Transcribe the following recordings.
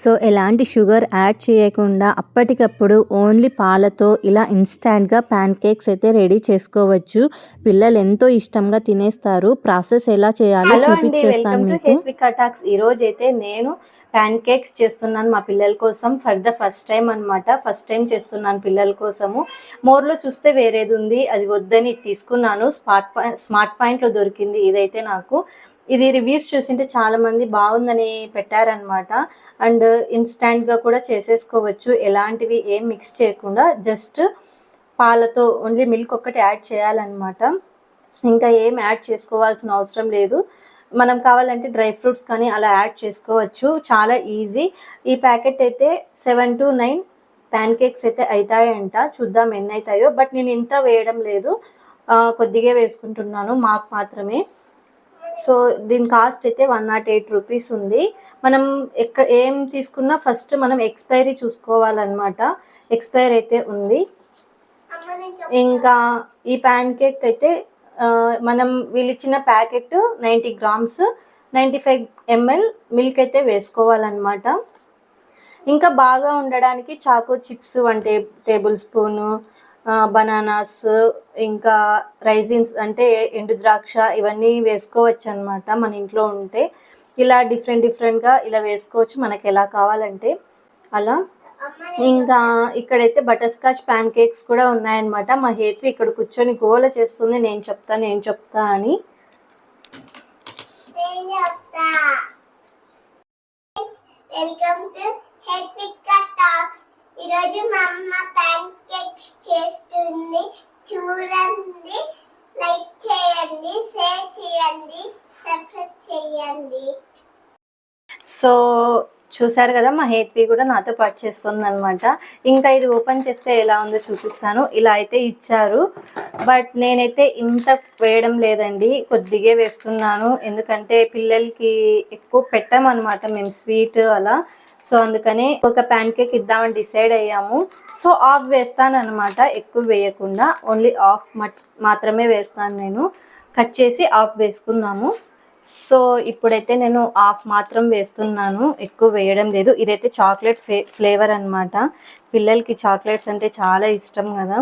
So ఎలాంటి sugar add చేయకుండా అప్పటికప్పుడు ఓన్లీ పాలతో ఇలా ఇన్స్టాంట్గా ప్యాన్ కేక్స్ అయితే రెడీ చేసుకోవచ్చు. పిల్లలు ఎంతో ఇష్టంగా తినేస్తారు. ప్రాసెస్ ఎలా చేయాలో చూపించేస్తాను మీకు. ఈ రోజు అయితే నేను ప్యాన్ కేక్స్ చేస్తున్నాను మా పిల్లల కోసం ఫర్ ద ఫస్ట్ టైం అన్నమాట. ఫస్ట్ టైం చేస్తున్నాను పిల్లల కోసము. మోర్లో చూస్తే వేరేది ఉంది. అది వద్దని తీసుకున్నాను. స్మార్ట్ పాయింట్ స్మార్ట్ పాయింట్లో దొరికింది ఇదైతే నాకు. ఇది రివ్యూస్ చూసింటే చాలా మంది బాగుందని పెట్టారనమాట అండ్ ఇన్స్టాంట్గా కూడా చేసేసుకోవచ్చు. ఎలాంటివి ఏం మిక్స్ చేయకుండా జస్ట్ పాలతో ఓన్లీ మిల్క్ ఒక్కటి యాడ్ చేయాలన్నమాట. ఇంకా ఏం యాడ్ చేసుకోవాల్సిన అవసరం లేదు. మనం కావాలంటే డ్రై ఫ్రూట్స్ కానీ అలా యాడ్ చేసుకోవచ్చు. చాలా ఈజీ ఈ ప్యాకెట్ అయితే seven to nine pancakes అయితే అవుతాయంట చూద్దాం ఎన్ని అవుతాయో బట్ నేను ఇంత వేయడం లేదు. కొద్దిగా వేసుకుంటున్నాను. మాకు మాత్రమే. సో దీని కాస్ట్ అయితే వన్ నాట్ ఎయిట్ రూపీస్ ఉంది. మనం ఎక్క ఏం తీసుకున్నా ఫస్ట్ మనం ఎక్స్పైరీ చూసుకోవాలన్నమాట. ఎక్స్పైర్ అయితే ఉంది. ఇంకా ఈ ప్యాన్ కేక్ అయితే మనం వీళ్ళిచ్చిన packet ninety grams ninety five ML milk అయితే వేసుకోవాలన్నమాట. ఇంకా బాగా ఉండడానికి చాకో చిప్స్ వన్ టే టేబుల్ స్పూను బనానాస్ ఇంకా రైజిన్స్ అంటే ఎండు ద్రాక్ష ఇవన్నీ వేసుకోవచ్చు అనమాట మన ఇంట్లో ఉంటే. ఇలా డిఫరెంట్ డిఫరెంట్గా ఇలా వేసుకోవచ్చు మనకి ఎలా కావాలంటే. అలా. ఇంకా ఇక్కడైతే బటర్ స్కాచ్ ప్యాన్ కేక్స్ కూడా ఉన్నాయన్నమాట. మా హేతు ఇక్కడ కూర్చొని గోల చేస్తుంది. నేను చెప్తా నేను చెప్తా అని. వెల్కమ్ టు టాక్స్ ఈరోజు మా అమ్మ ప్యాన్ కేక్స్ చేస్తుంది. చూడండి. లైక్ చేయండి షేర్ చేయండి సబ్స్క్రైబ్ చేయండి. సో చూసారు కదా మా హేత్వి కూడా నాతో పాటు చేస్తుంది అనమాట ఇంకా ఇది ఓపెన్ చేస్తే ఎలా ఉందో చూపిస్తాను. ఇలా అయితే ఇచ్చారు. బట్ నేనైతే ఇంత వేయడం లేదండి. కొద్దిగా వేస్తున్నాను. ఎందుకంటే పిల్లలకి ఎక్కువ పెట్టామన్నమాట మేము స్వీట్ అలా. సో అందుకని ఒక ప్యాన్ కేక్ ఇద్దామని డిసైడ్ అయ్యాము. సో ఆఫ్ వేస్తాను అనమాట ఎక్కువ వేయకుండా. ఓన్లీ ఆఫ్ మాత్రమే వేస్తాను నేను. కట్ చేసి ఆఫ్ వేసుకున్నాము. సో ఇప్పుడైతే నేను హాఫ్ మాత్రం వేస్తున్నాను. ఎక్కువ వేయడం లేదు. ఇదైతే చాక్లెట్ ఫ్లే ఫ్లేవర్ అనమాట పిల్లలకి చాక్లెట్స్ అంటే చాలా ఇష్టం కదా.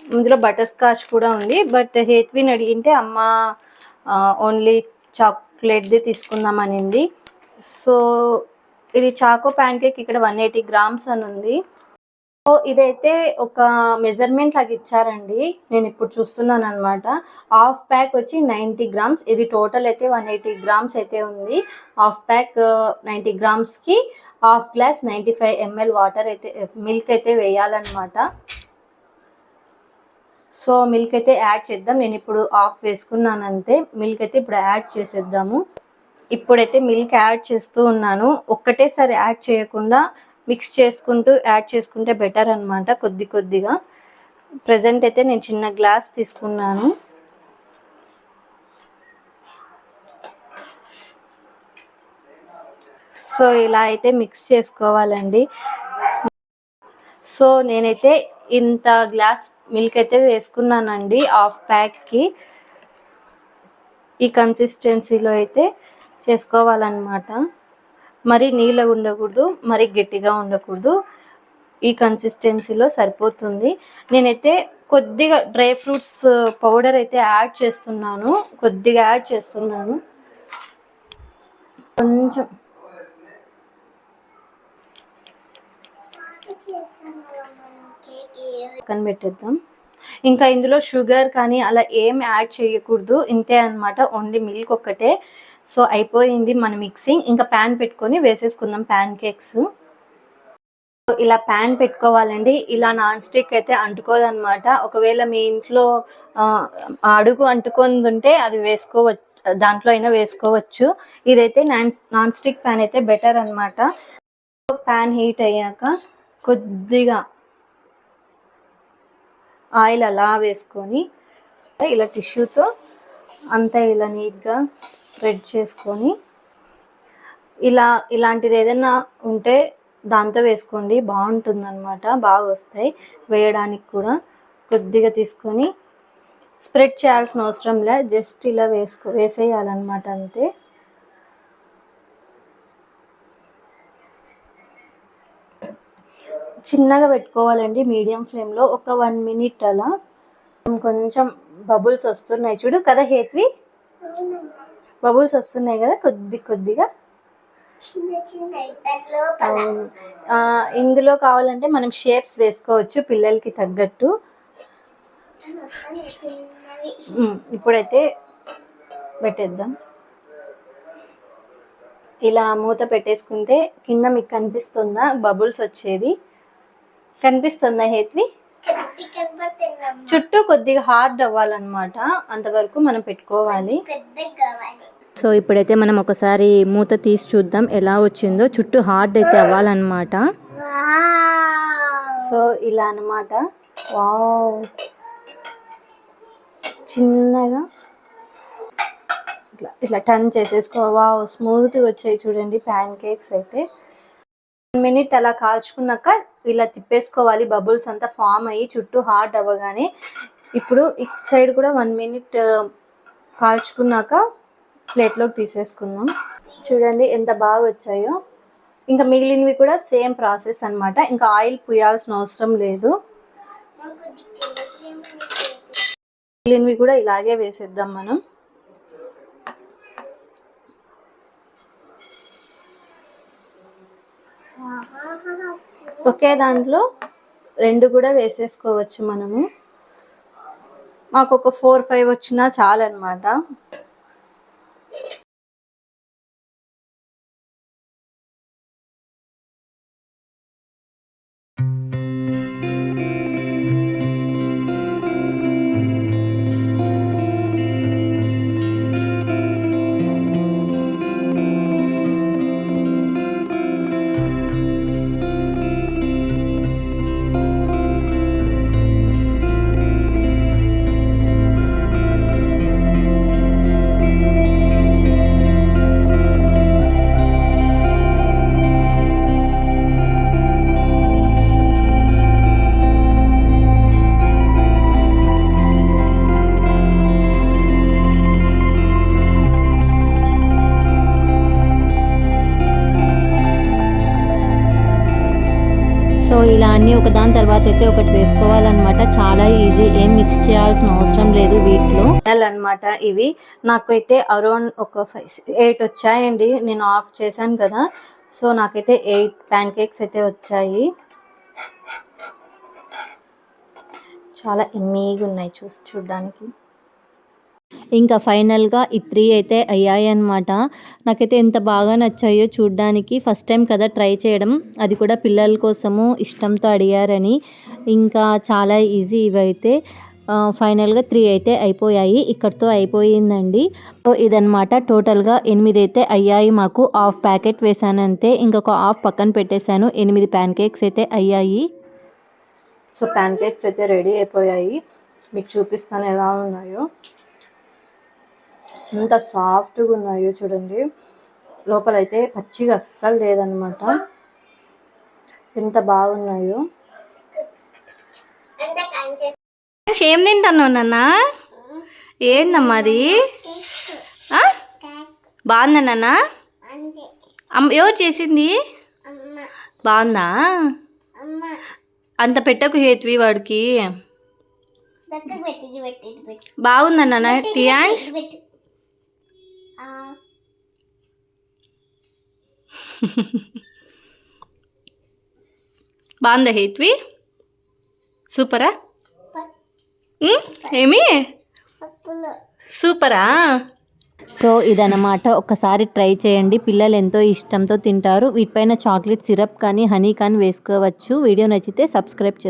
ఇందులో బటర్ స్కాచ్ కూడా ఉంది. బట్ హేత్విని అడిగింటే అమ్మ ఓన్లీ చాక్లెట్ది తీసుకుందాం అనింది. సో ఇది చాకో ప్యాన్ కేక్ ఇక్కడ వన్ ఎయిటీ గ్రామ్స్ అని ఉంది. సో ఇదైతే ఒక మెజర్మెంట్ లాగా ఇచ్చారండి. నేను ఇప్పుడు చూస్తున్నాను అనమాట హాఫ్ ప్యాక్ వచ్చి నైంటీ గ్రామ్స్. ఇది టోటల్ అయితే వన్ ఎయిటీ గ్రామ్స్ అయితే ఉంది. Half pack ninety గ్రామ్స్కి half glass ninety five ML water అయితే మిల్క్ అయితే వేయాలన్నమాట. సో మిల్క్ అయితే యాడ్ చేద్దాం. నేను ఇప్పుడు ఆఫ్ వేసుకున్నాను అంతే. మిల్క్ అయితే ఇప్పుడు యాడ్ చేసేద్దాము. ఇప్పుడైతే మిల్క్ యాడ్ చేస్తూ ఉన్నాను. ఒక్కటేసారి యాడ్ చేయకుండా మిక్స్ చేసుకుంటూ యాడ్ చేసుకుంటే బెటర్ అనమాట కొద్ది కొద్దిగా. ప్రజెంట్ అయితే నేను చిన్న గ్లాస్ తీసుకున్నాను. సో ఇలా అయితే మిక్స్ చేసుకోవాలండి. సో నేనైతే ఇంత గ్లాస్ మిల్క్ అయితే వేసుకున్నానండి హాఫ్ ప్యాక్కి. ఈ కన్సిస్టెన్సీలో అయితే చేసుకోవాలన్నమాట. మరి నీళ్ళగా ఉండకూడదు మరి గట్టిగా ఉండకూడదు. ఈ కన్సిస్టెన్సీలో సరిపోతుంది. నేనైతే కొద్దిగా డ్రై ఫ్రూట్స్ పౌడర్ అయితే యాడ్ చేస్తున్నాను. కొద్దిగా యాడ్ చేస్తున్నాను. కొంచెం పక్కన పెట్టేద్దాం. ఇంకా ఇందులో షుగర్ కానీ అలా ఏం యాడ్ చేయకూడదు. ఇంతే అన్నమాట. ఓన్లీ మిల్క్ ఒక్కటే. సో అయిపోయింది మన మిక్సింగ్. ఇంకా ప్యాన్ పెట్టుకొని వేసేసుకుందాం ప్యాన్ కేక్స్ ఇలా ప్యాన్ పెట్టుకోవాలండి. ఇలా నాన్ స్టిక్ అయితే అంటుకోదనమాట ఒకవేళ మీ ఇంట్లో అడుగు అంటుకొని ఉంటే అది వేసుకోవచ్చు దాంట్లో అయినా వేసుకోవచ్చు. ఇదైతే నాన్ నాన్ స్టిక్ ప్యాన్ అయితే బెటర్ అన్నమాట. ప్యాన్ హీట్ అయ్యాక కొద్దిగా ఆయిల్ అలా వేసుకొని ఇలా టిష్యూతో అంతా ఇలా నీట్గా స్ప్రెడ్ చేసుకొని ఇలా ఇలాంటిది ఏదైనా ఉంటే దాంతో వేసుకోండి. బాగుంటుంది అనమాట బాగా వస్తాయి. వేయడానికి కూడా కొద్దిగా తీసుకొని స్ప్రెడ్ చేయాల్సిన అవసరం లే. జస్ట్ ఇలా వేసుకో వేసేయాలన్నమాట అంతే. చిన్నగా పెట్టుకోవాలండి. మీడియం ఫ్లేమ్లో ఒక వన్ మినిట్ అలా. కొంచెం బబుల్స్ వస్తున్నాయి చూడు కదా హేత్వి? బబుల్స్ వస్తున్నాయి కదా కొద్ది కొద్దిగా? ఇందులో కావాలంటే మనం షేప్స్ వేసుకోవచ్చు పిల్లలకి తగ్గట్టు. ఇప్పుడైతే పెట్టేద్దాం. ఇలా మూత పెట్టేసుకుంటే కింద మీకు కనిపిస్తుందా బబుల్స్ వచ్చేది. కనిపిస్తుందా హేత్వి? చుట్టూ కొద్దిగా హార్డ్ అవ్వాలన్నమాట. అంతవరకు మనం పెట్టుకోవాలి. సో ఇప్పుడైతే మనం ఒకసారి మూత తీసి చూద్దాం ఎలా వచ్చిందో. చుట్టూ హార్డ్ అయితే అవ్వాలన్నమాట. వావ్ సో ఇలా అన్నమాట. వావ్. చిన్నగా. ఇట్లా ఇట్లా టర్న్ చేసేసుకో. వావ్ స్మూత్గా వచ్చాయి చూడండి ప్యాన్ కేక్స్ అయితే. వన్ మినిట్ అలా కాల్చుకున్నాక ఇలా తిప్పేసుకోవాలి. బబుల్స్ అంతా ఫామ్ అయ్యి చుట్టూ హార్డ్ అవ్వగానే ఇప్పుడు ఇట్ సైడ్ కూడా వన్ మినిట్ కాల్చుకున్నాక ప్లేట్లోకి తీసేసుకుందాం. చూడండి ఎంత బాగా వచ్చాయో. ఇంకా మిగిలినవి కూడా సేమ్ ప్రాసెస్ అన్నమాట. ఇంకా ఆయిల్ పుయాల్సిన అవసరం లేదు. మిగిలినవి కూడా ఇలాగే వేసేద్దాం మనం. ఒకే దాంట్లో రెండు కూడా వేసేసుకోవచ్చు మనము. మాకు ఒక ఫోర్ ఫైవ్ వచ్చినా చాలన్నమాట. దాని తర్వాత అయితే ఒకటి వేసుకోవాలన్నమాట. చాలా ఈజీ ఏం మిక్స్ చేయాల్సిన అవసరం లేదు వీటిలో. అన్నమాట ఇవి. నాకైతే అరౌండ్ ఒక ఫైవ్ ఎయిట్ వచ్చాయండి. నేను ఆఫ్ చేశాను కదా. సో నాకైతే ఎయిట్ ప్యాన్ కేక్స్ అయితే వచ్చాయి. చాలా ఎమ్మీగా ఉన్నాయి చూసి చూడడానికి. ఇంకా ఫైనల్గా ఈ త్రీ అయితే అయ్యాయి అనమాట నాకైతే ఎంత బాగా నచ్చాయో చూడ్డానికి ఫస్ట్ టైం కదా ట్రై చేయడం. అది కూడా పిల్లల కోసము ఇష్టంతో అడిగారని. ఇంకా చాలా ఈజీ ఇవైతే. ఫైనల్గా త్రీ అయితే అయిపోయాయి. ఇక్కడితో అయిపోయిందండి. సో ఇదనమాట టోటల్గా ఎనిమిది అయితే అయ్యాయి మాకు. హాఫ్ ప్యాకెట్ వేసాను అంతే. ఇంకొక హాఫ్ పక్కన పెట్టేశాను. ఎనిమిది ప్యాన్ కేక్స్ అయితే అయ్యాయి. సో ప్యాన్ కేక్స్ అయితే రెడీ అయిపోయాయి. మీకు చూపిస్తాను ఎలా ఉన్నాయో. ఎంత సాఫ్ట్గా ఉన్నాయో చూడండి. లోపల అయితే పచ్చిగా అస్సలు లేదనమాట ఎంత బాగున్నాయో. ఏం తింటున్నావు నాన్న? ఏందమ్మా అది? బాగుందా నాన్న? అమ్మ ఎవరు చేసింది? అమ్మ బాగుందా? అమ్మ అంత పెట్టకు హేత్వి వాడికి. బాగుందా నాన్న? టియాన్స్ బాగుందా హేత్వి? సూపరా? ఏమి? సూపరా? సో ఇదన్నమాట. ఒకసారి ట్రై చేయండి. పిల్లలు ఎంతో ఇష్టంతో తింటారు. వీటిపైన చాక్లెట్ సిరప్ కానీ హనీ కానీ వేసుకోవచ్చు. వీడియో నచ్చితే సబ్స్క్రైబ్ చేసుకోండి